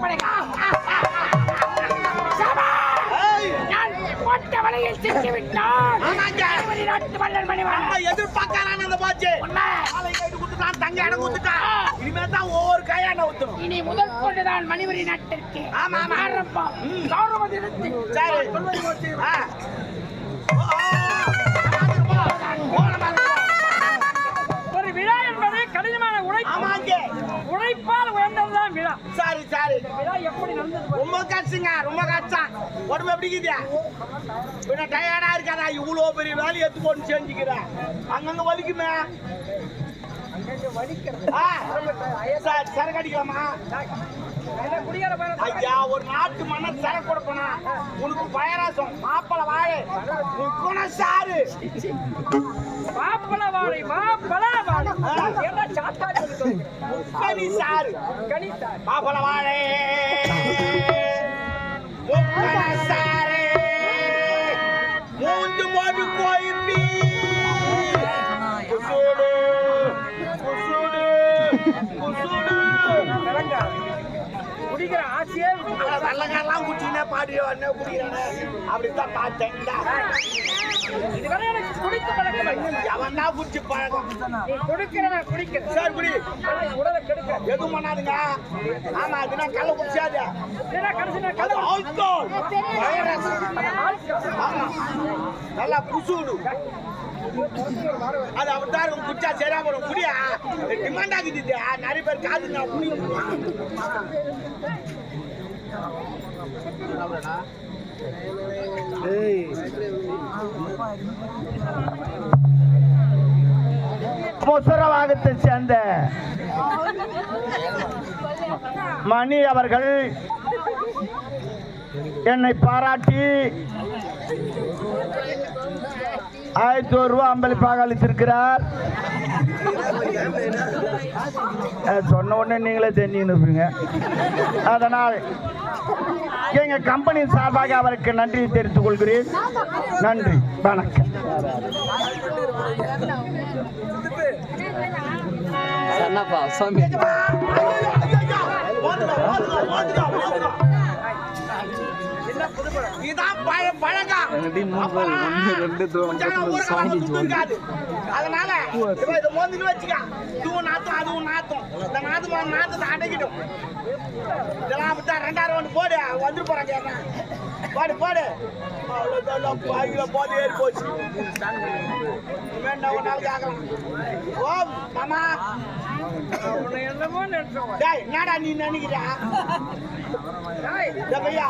படைக்கா நான் போட்ட வலையில் ஆமாங்க. மணிமணி நாட்டு மன்னன் மணிவன் எதிர்பார்க்கறான் அந்த பாச்சு உண்மை ஆளை கைட்டு கொடுத்துட்டான் தங்க இடம் கொடுத்துட்டான் இனிமே தான் ஒவ்வொரு கையான ஊத்தணும் இனி முதல் கொண்டுதான் மணிவரி நாட்டிற்கு ஆமா, ஆமா. ஆரம்பம் கௌரவ சரி ஒரு விழா என்பது கடினமான உழைப்பு உழைப்பால் உயர்ந்ததுதான் விழா சரி. ரொம்ப கஷ்டங்க ரொம்ப கஷ்டம். உடம்பு எப்படி பின்ன டயர்டா இருக்காதா இவ்வளோ பெரிய வேலையை எடுத்து போட்டு செஞ்சுக்கிறேன் அங்கங்க வலிக்குமே? சரி, சரக்கு அடிக்கலாமா? ஐயா ஒரு நாட்டு மன்னர் சரக்கு கொடுப்பனா உனக்கு பயராசம். மாப்பள வாழை குணம் சாரு. மாப்பழ வாழை மாப்பழ வாழை. என்ன சாத்தாடி இருக்கு கனி சாரு கணித்தா மாப்பள பாடி வரனே குடிக்கிறானே அப்படித்தான் பார்த்தேன். இதுவரை எனக்கு பழக்கம் பழக்கம். நீ சரி குடி. உடலை கெடுக்க எதுவும் பண்ணாதுங்க. ஆமா அதுனா கள்ள குடிச்சாது. அது ஆல்கோல் வைரஸ் ஆமா. நல்லா குசூடு அது அப்படித்தான் இருக்கும். குச்சா சரியா போடும் குடியா? டிமாண்ட் ஆகுது. நிறைய பேர் காது நான் முசரவாகத்தை சேர்ந்த மணி அவர்கள் என்னை பாராட்டி ஆயிரத்தி ஒரு ரூபா அம்பளிப்பாக அளித்திருக்கிறார். சொன்ன உடனே நீங்களே தெரிஞ்சுன்னு இருப்பீங்க அதனால் எங்க கம்பெனி சார்பாக அவருக்கு நன்றி தெரிவித்துக் கொள்கிறேன் நன்றி வணக்கம் சன்னப்பா சுவாமி வந்து. இருக்காது. அதனால இதை மோந்துன்னு வச்சுக்க. இதுவும் நாத்தும், அதுவும் நாத்தும். இந்த நாத்து நாத்தத்தை அடக்கிடும். இதெல்லாம் விட்டா ரெண்டாயிரம் ஒண்ணு போடு வந்து போறாங்க போடு போடு. அவ்வளவுதான் பாய்களை போது ஏறி போச்சு. என்ன ஒரு நாள் கேட்கலாம் ஓ மாமா என்னடா நீ டேய் பையா.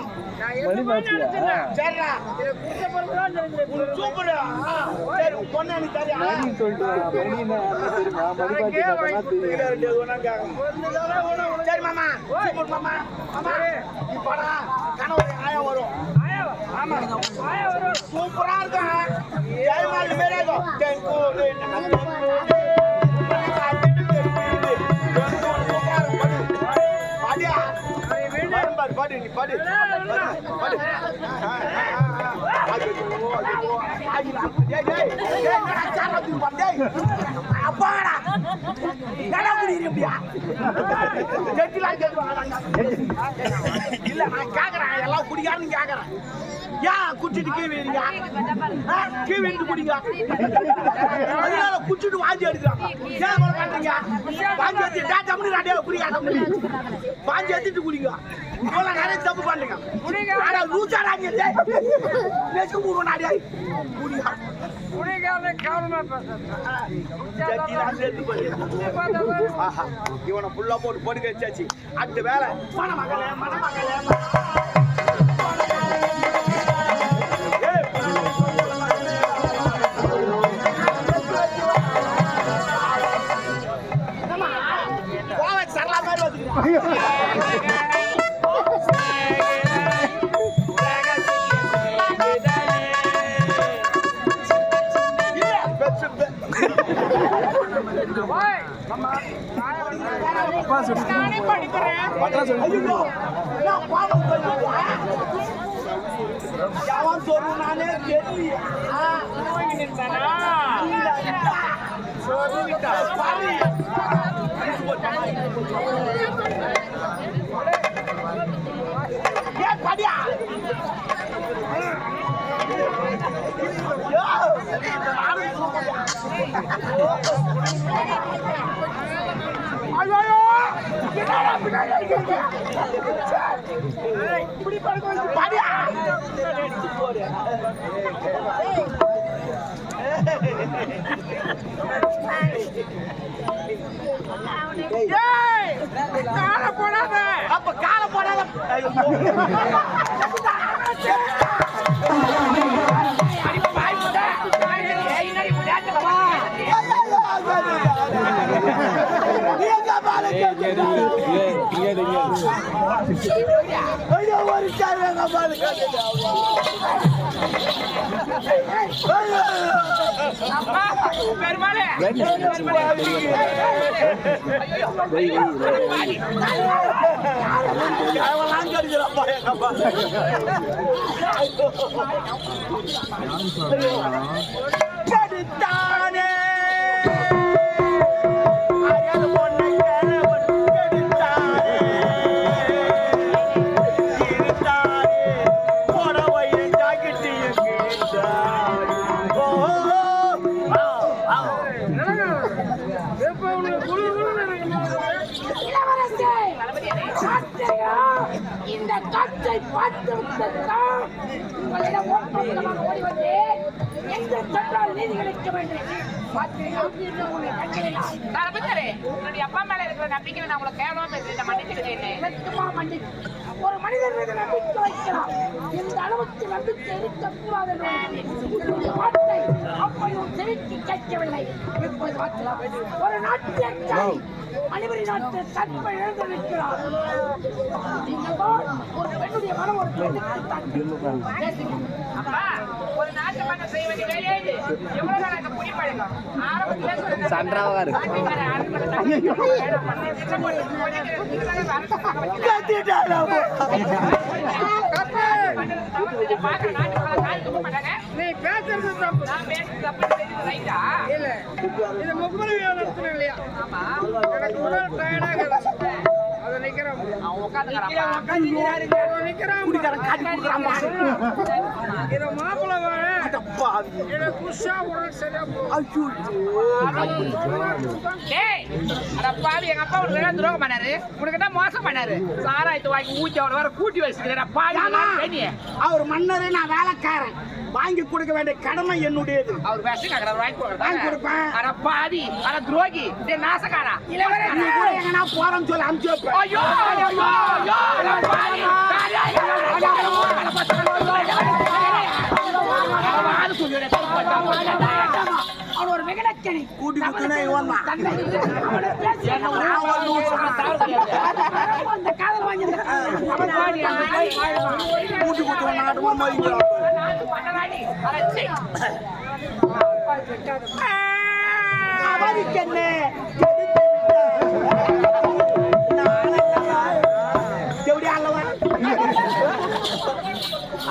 சரிடா. சூப்பர். சரி பொண்ணு எனக்கு தெரியும் சரி மாமா. சூப்பர் மாமா. மாமா இப்படா கனவு ஆயம் வரும் ஆயாவா? ஆமா ஆயா வரும். சூப்பரா இருக்கும் ஜெயமாலி மாரி இருக்கும் தென்கூரு பாடியா பாடு பாடு பாடு நீ பாடு பாடு அப்பாடா என்னடா இல்ல நான் கேக்குறேன். எல்லாம் குடிக்காருன்னு கேக்குறேன். ஏன் குடிச்சிட்டு கீழ் வீடுங்க கீழ் வீட்டு குடிங்க அதனால குடிச்சிட்டு வாந்தி எடுக்கிறான் ஏன் போல பண்றீங்க? வாந்தி எடுத்து டேட்டா பண்ணி ரெண்டே குடிக்காத வாந்தி எடுத்துட்டு குடிங்க இவ்வளவு நிறைய தப்பு பண்ணுங்க நீ நெச்சு மூணு நாடியா குடிங்க குடிகாரன் கவனமா. ஆஹா இவனை ஃபுல்லா போட்டு போட்டு வச்சாச்சு அடுத்த வேலை மணமகளே மணமகளே சொன்னானே தெரியும். படியா? ஐயோ பின்னாடி இப்படி படுக்க போடாத அப்ப கால போடாத ஐயோ. அடிப்பா, வாய் முட்டை. ஏய், என்னடி முடியாத வா. நீ எங்க பாரு கேக்குதா? ஐயோ, ஒரு சாவி எங்க பாரு கேக்குதா? ஐயோ. பெருமாளே. உங்களிடம் ஓடி சென்றால் நீதி உன்னுடைய அப்பா மேல இருக்கிற நம்பிக்கை நான் உங்களை கேவலமா பேசிட்டேன் மன்னிச்சுக்கிட்டேன் ஒரு மனிதன் மீது நம்பிக்கை வைக்கலாம். இந்த அளவுக்கு நம்பிக்கை இருக்கக்கூடாது உன்னுடைய வார்த்தை அப்பையும் செவிக்கு கேட்கவில்லை. இப்போது பார்க்கலாம். ஒரு நாட்டியக்காரி நாட்டு தன்மை இழந்திருக்கிறார் நீங்கள் ஒரு ஒரு ஒரு நாட்டு பண்ண செய்ய வேண்டிய எவ்வளவு நாள் அந்த புடி பழக்கம்? ஆரம்பத்துல இருக்கு. மாட்டாங்க. நீ பேசுறது தப்பு. நான் பேசுறது தப்பு. தெரியுது, ரைட்டா? இல்ல. இது முப்பது நடத்துறேன் இல்லையா? ஆமா. எனக்கு உடல் டயர்டாக அவன் துரோகம் பண்ணாரு? உனக்கு மோசம் பண்ணாரு? சாராயத்தை வாங்கி அவனை கூட்டி அவர் மன்னரு நான் வேலைக்காரன் வாங்கி கொடுக்க வேண்டிய கடமை என்னுடையது அவர் விஷம் கேக்குறாரு, வாங்கி கொடுப்பேன். அட பாவி, அட துரோகி, டேய் நாசக்காரா. நீ கூட எங்கன்னா போறோம்னு சொல்லி அனுப்பிச்சு வைப்பேன் ஐயோ, ஐயோ, அட பாவி. அவன் ஒரு விகடக்கணி கூட்டி. அந்த காதல் வாங்கி. கூட்டி குத்துவ நாட்டமா அல்லவா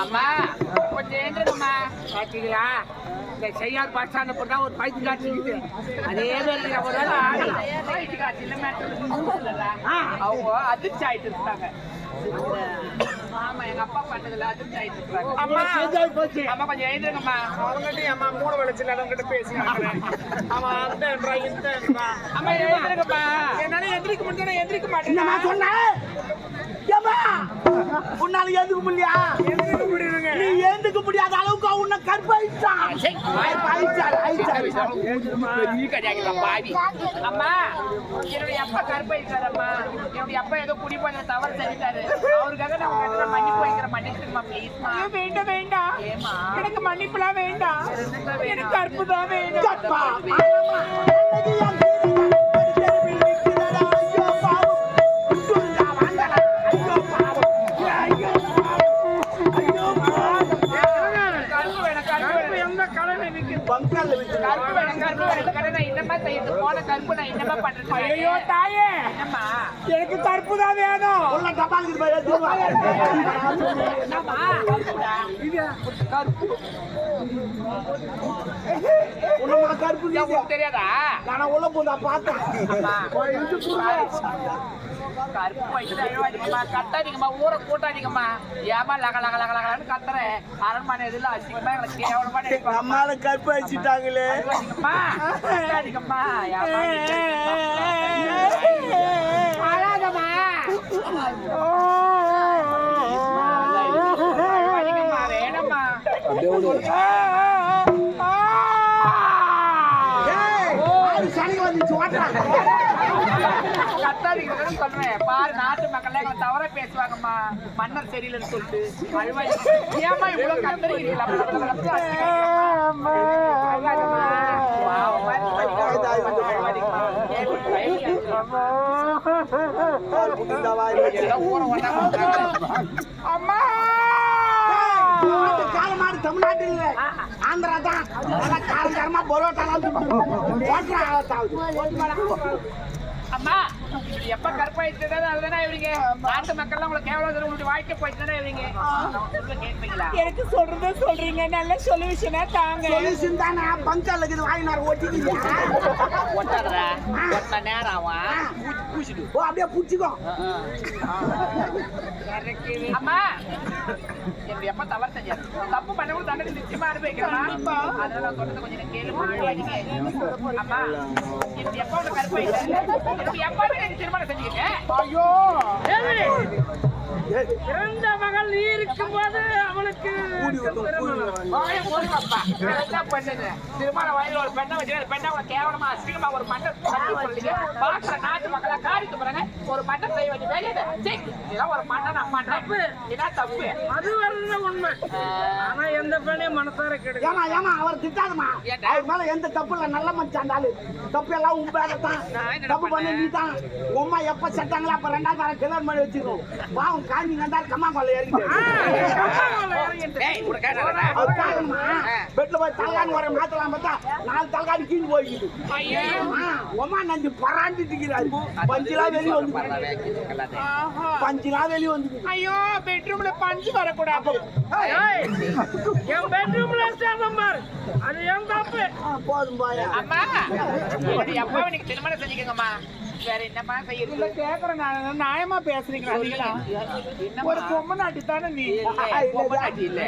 அம்மா கொஞ்சம் ஏந்திரம்மா பாத்தீங்களா? இந்த செய்யார் பாட்சான பொண்ணா ஒரு பைத்து காட்சி இருக்குது. அதே மாதிரி ஒரு நாள் ஆடி. பைத்து காட்சியில அவங்க அதிர்ச்சி ஆயிட்டு இருக்காங்க ஆமா எங்க அப்பா பண்ணதுல அதிர்ச்சி ஆயிட்டு இருக்காங்க அம்மா போச்சு அம்மா கொஞ்சம் எழுந்திருங்கம்மா. அவங்ககிட்ட அம்மா மூணு வெளிச்சல் இடங்கிட்ட பேசினாங்க அவன் அந்த என்றா இந்த என்றா. அம்மா எழுந்திருங்கம்மா. என்னால எந்திரிக்க முடிஞ்சா எந்திரிக்க மாட்டேன் சொன்ன? உன்னால ஏந்துக்க முடியா நீ ஏந்துக்க முடியாத அளவுக்கு உன்னை கற்பாயிட்டான் பாவி. அம்மா என்னுடைய அப்பா கருப்பாயிட்டாரம்மா என்னுடைய அப்பா ஏதோ குடி பண்ண தவறு செஞ்சுட்டாரு. அவருக்காக நான் உங்க மன்னிப்பு வைக்கிற மன்னிச்சிருமா ப்ளீஸ்மா வேண்டாம் வேண்டாம். எனக்கு மன்னிப்புலாம் வேண்டாம். எனக்கு கற்பா. என் கருப்பு வேணும் கடை நான் என்னமா செய்யறது? போன கருப்பு நான் என்னமா பண்றது? ஐயோ தாயே! என்னம்மா? எனக்கு கற்பு தான் வேணும். உள்ள வா. என்னம்மா? உன்னமா கருப்பு. உங்களுக்கு தெரியாதா? நானா உள்ள போதா பார்த்தேன். கருப்பு வயசுல அழுவாதீங்கம்மா கத்தாதீங்கம்மா ஊரை கூட்டாதீங்கம்மா ஏமா லக லக லக லகன்னு கத்துறேன் அரண்மனை எதுல அசிங்கமா எனக்கு கேவலமா நம்மால கற்பு வச்சுட்டாங்களே அழுவாதீங்கம்மா கத்தாதீங்கம்மா ஏம்மா நீங்க- அழாத வேணாமா அழுவாதீங்கம்மா, வேணாம்மா அப்படியே விடு ஏய், சொல்றேன். பாரு நாட்டு மக்கள் எங்களை தவற பேசுவாங்கம்மா. மன்னர் சரியில்லைன்னு சொல்லிட்டு. அழுவாய் ஏமா இவ்வளவு கத்துறீங்களா அம்மா! நாட்டு தமிழ்நாட்டில் ஆந்திரா தான் நல்லா அம்மா எப்ப கற்பாயிட்டு அதுதானே இவங்க நாட்டு மக்கள் உங்களை கேவலம் உங்களுடைய வாழ்க்கை போயிட்டு தானே இவங்க கேட்பீங்களா? எனக்கு சொல்றத சொல்றீங்க நல்ல சொல்யூஷனா தாங்க. சொல்யூஷன் தானே, பங்கால இருக்குது, வாங்கினாரு, ஒட்ட நேரம் ஆகும் பூச்சிட்டு ஓ, அப்படியே. அம்மா என்னுடைய அப்பா தவறு செஞ்சாரு தப்பு பண்ணவும் தண்டனை நிச்சயமா அனுபவிக்கலாம் அதனால சொல்றதை கொஞ்சம் நேரம் கேளு மாட்டுவாதீங்க. அம்மா அப்பா உனக்கு கருப்பை ஐயோ பிறந்த மகள் நீ. வேற என்ன பண்ணுது? திருமண வயதுல ஒரு பெண்ணை அந்த பெண்ணை கேவலமா, அசிங்கமா ஒரு மண்டை கட்டி போடுறீங்க. பார்க்கிற நாட்டு மக்களா காரி துப்புறாங்க. ஒரு மண்டை செய்ய வேண்டிய வேலை இது. சீ, இதெல்லாம் ஒரு மண்டை நான். இதான் தப்பு. அது வர்றது உண்மை ஆனா எந்த பெண்ணையும் மனசார கெடுக்க ஏம்மா, ஏம்மா, அவரை திட்டாதம்மா. ஏன்டா? அவர் மேல எந்த தப்பு இல்ல, நல்ல அந்த ஆளு. தப்பு எல்லாம் உன் தப்பு பண்ண? நீதான். உன் அம்மா எப்ப செத்தாங்களோ, அப்ப ரெண்டாவது தரம் கிளர் பண்ணி வச்சிருக்கோம். பாவம், காஞ்சி கேட்டாரா? அவர் காரணமா, ஆ. பெட்ல போய் தலகாணி வர மாத்தலாம் பார்த்தா, நாலு தலகாணி கீழ். ஆ, உம்மா நஞ்சு பராண்டிட்டு இருக்கிறாரு. பஞ்சுலாம் வெளிய வந்து. பஞ்சுலாம் வெளிய வந்து ஐயோ பெட்ரூம்ல பஞ்சு வரக்கூடாது. என் பெட்ரூம்ல சேதம் பாரு அது என் தப்பு. போதும் அம்மா திருமணம் செஞ்சுக்கங்கம்மா. வேற என்னம்மா இல்ல செய்யுது கேக்குறேன் நான். நியாயமா பேசுறீங்களா? நீங்களா ஒரு பொம்மை நாட்டி தானே நீ? பொம்மநாட்டி இல்ல.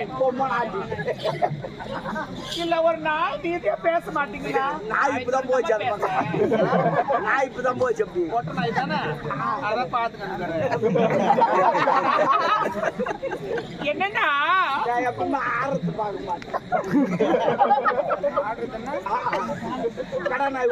இல்ல ஒரு நாள் நீதியா பேச மாட்டீங்களா? நான் இப்பதான் போச்சு. நான் இப்பதான் போச்சு அப்படி. ஒட்ட நாய் தானே? அதான் பாத்துக்கணும் என்னன்னா நான் எப்பவுமே ஆறுறது பார்க்க மாட்டேன். கடை நாய்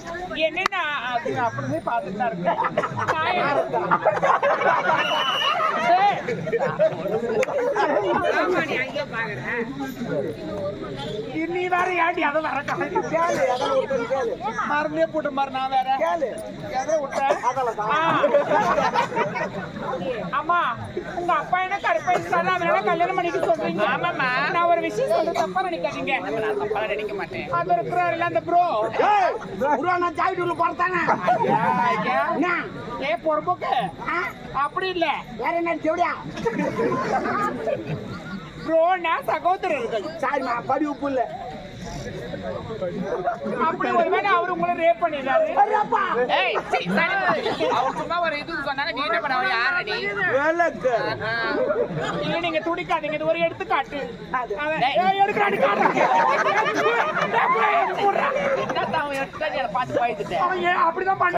என்னன்னா அப்படியே பார்த்துட்டு தான் இருக்கேன். நான் நீ வேற ஏன்டி அதை வர. மறந்தே போட்டு மறு நான் வேற. அம்மா உங்க அப்பா என்ன கருப்பாயிருக்காரு அதனால கல்யாணம் பண்ணிக்க சொல்றீங்க. ஆமாம்மா. நான் ஒரு விஷயம் சொல்ல தப்பா நினைக்காதீங்க. நான் தப்பா நினைக்க மாட்டேன். அது இருக்கிறாருல்ல அந்த ப்ரோ ஏய், உருவானா ஜாக்கெட்டுக்குள்ள போறதானே? என்ன? ஏ பொறுப்புக்கு? அப்படி இல்ல வேற என்ன செவடியா? ப்ரோனா சகோதரர்கள் சாரிம்மா, படி உப்பு இல்ல. அப்படி ஒருவேளை அவர் உங்களை ரேப் பண்ணிடுறாரு. ஏய் சீ, சரி. அவர் சும்மா ஒரு இது சொன்னாங்க நீ என்ன பண்ண அவர் யாரடி விளக்கு. இல்ல நீங்க துடிக்காதீங்க இது ஒரு எடுத்துக்காட்டு ஏய், எடுக்கிறாடி ஏன் அப்படிதான் பண்ண